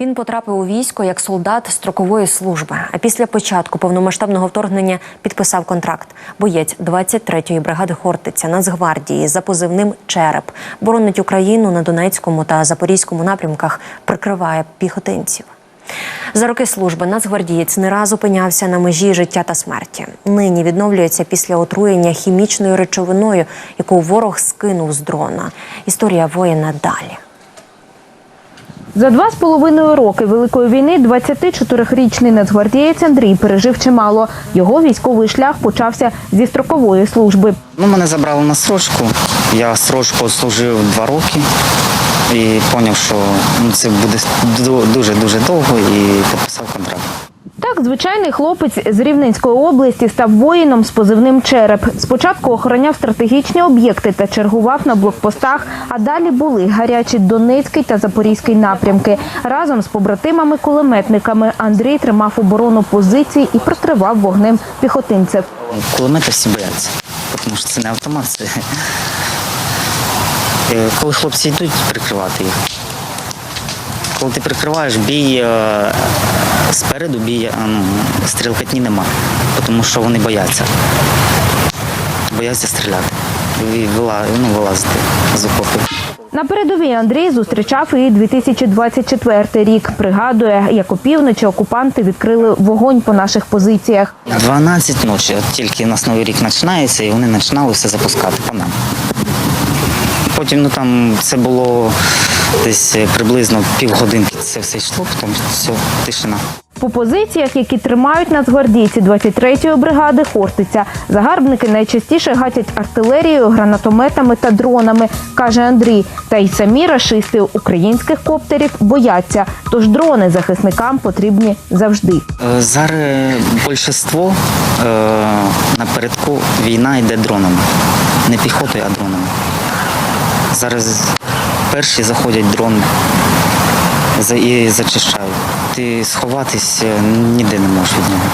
Він потрапив у військо як солдат строкової служби. А після початку повномасштабного вторгнення підписав контракт. Боєць 23-ї бригади Хортиця Нацгвардії за позивним Череп боронить Україну на Донецькому та Запорізькому напрямках, прикриває піхотинців. За роки служби нацгвардієць не раз опинявся на межі життя та смерті. Нині відновлюється після отруєння хімічною речовиною, яку ворог скинув з дрона. Історія воїна далі. За два з половиною роки Великої війни 24-річний нацгвардієць Андрій пережив чимало. Його військовий шлях почався зі строкової служби. Ну, мене забрали на срочку. Я срочку служив два роки і зрозумів, що ну, це буде дуже-дуже довго і. Звичайний хлопець з Рівненської області став воїном з позивним Череп. Спочатку охороняв стратегічні об'єкти та чергував на блокпостах, а далі були гарячі Донецький та Запорізький напрямки. Разом з побратимами-кулеметниками Андрій тримав оборону позицій і прикривав вогнем піхотинців. Кулемети всі бояться, тому що це не автомат. Е, Коли хлопці йдуть, прикривати їх. Коли ти прикриваєш, бій е, спереду, бій ну, стрілкатні нема, тому що вони бояться. Бояться стріляти і вила- ну, вилазити з окопів. На передовій Андрій зустрічав і 2024 рік. Пригадує, як опівночі окупанти відкрили вогонь по наших позиціях. 12 ночі, от тільки у нас новий рік починається, і вони починали все запускати по нам. Потім ну там це було десь е, приблизно півгодинки. Це все йшло, потім все, тишина. По позиціях, які тримають нацгвардійці 23-ї бригади Хортиця, загарбники найчастіше гатять артилерією, гранатометами та дронами, каже Андрій. Та й самі рашисти українських коптерів бояться, тож дрони захисникам потрібні завжди. Е, Зараз більшинство е, напередку війна йде дронами. Не піхотою, а дронами. Зараз перші заходять дрон і зачищають. Ти сховатись е, ніде не можеш від нього.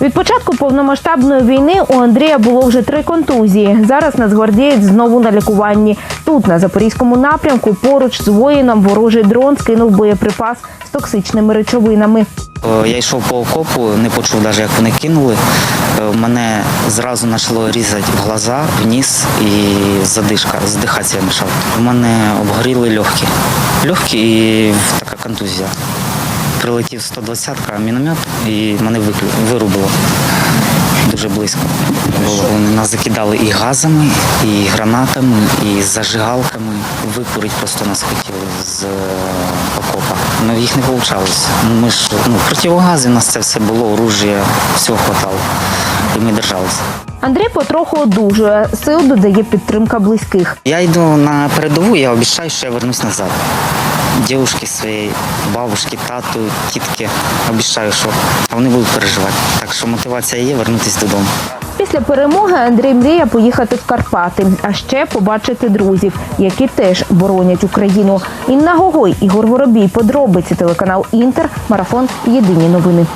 Від початку повномасштабної війни у Андрія було вже три контузії. Зараз нацгвардієць знову на лікуванні. Тут, на запорізькому напрямку, поруч з воїном ворожий дрон скинув боєприпас з токсичними речовинами. Е, Я йшов по окопу, не почув навіть, як вони кинули. Е, Мене зразу почало різати в глаза, в ніс і задишка, здихатися я почав. У мене обгоріли легкі. Легкі і така контузія. Прилетів 120-ка міномет і мене вирубило. Дуже близько. Вони нас закидали і газами, і гранатами, і зажигалками. Викурить просто нас хотіли з е, окопа. Ну їх не вийшло. Ми ж ну, противогази, у нас це все було, оружие, всього хватало. І ми держалися. Андрій потроху одужує, сил додає підтримка близьких. Я йду на передову, я обіцяю, що я вернусь назад. Дівушки своєї, бабушки, тату, тітки. Обіцяю, що вони будуть переживати. Так що мотивація є вернутися додому. Після перемоги Андрій мріє поїхати в Карпати, а ще побачити друзів, які теж боронять Україну. Інна Гогой, Ігор Воробій, подробиці телеканал Інтер, марафон Єдині новини.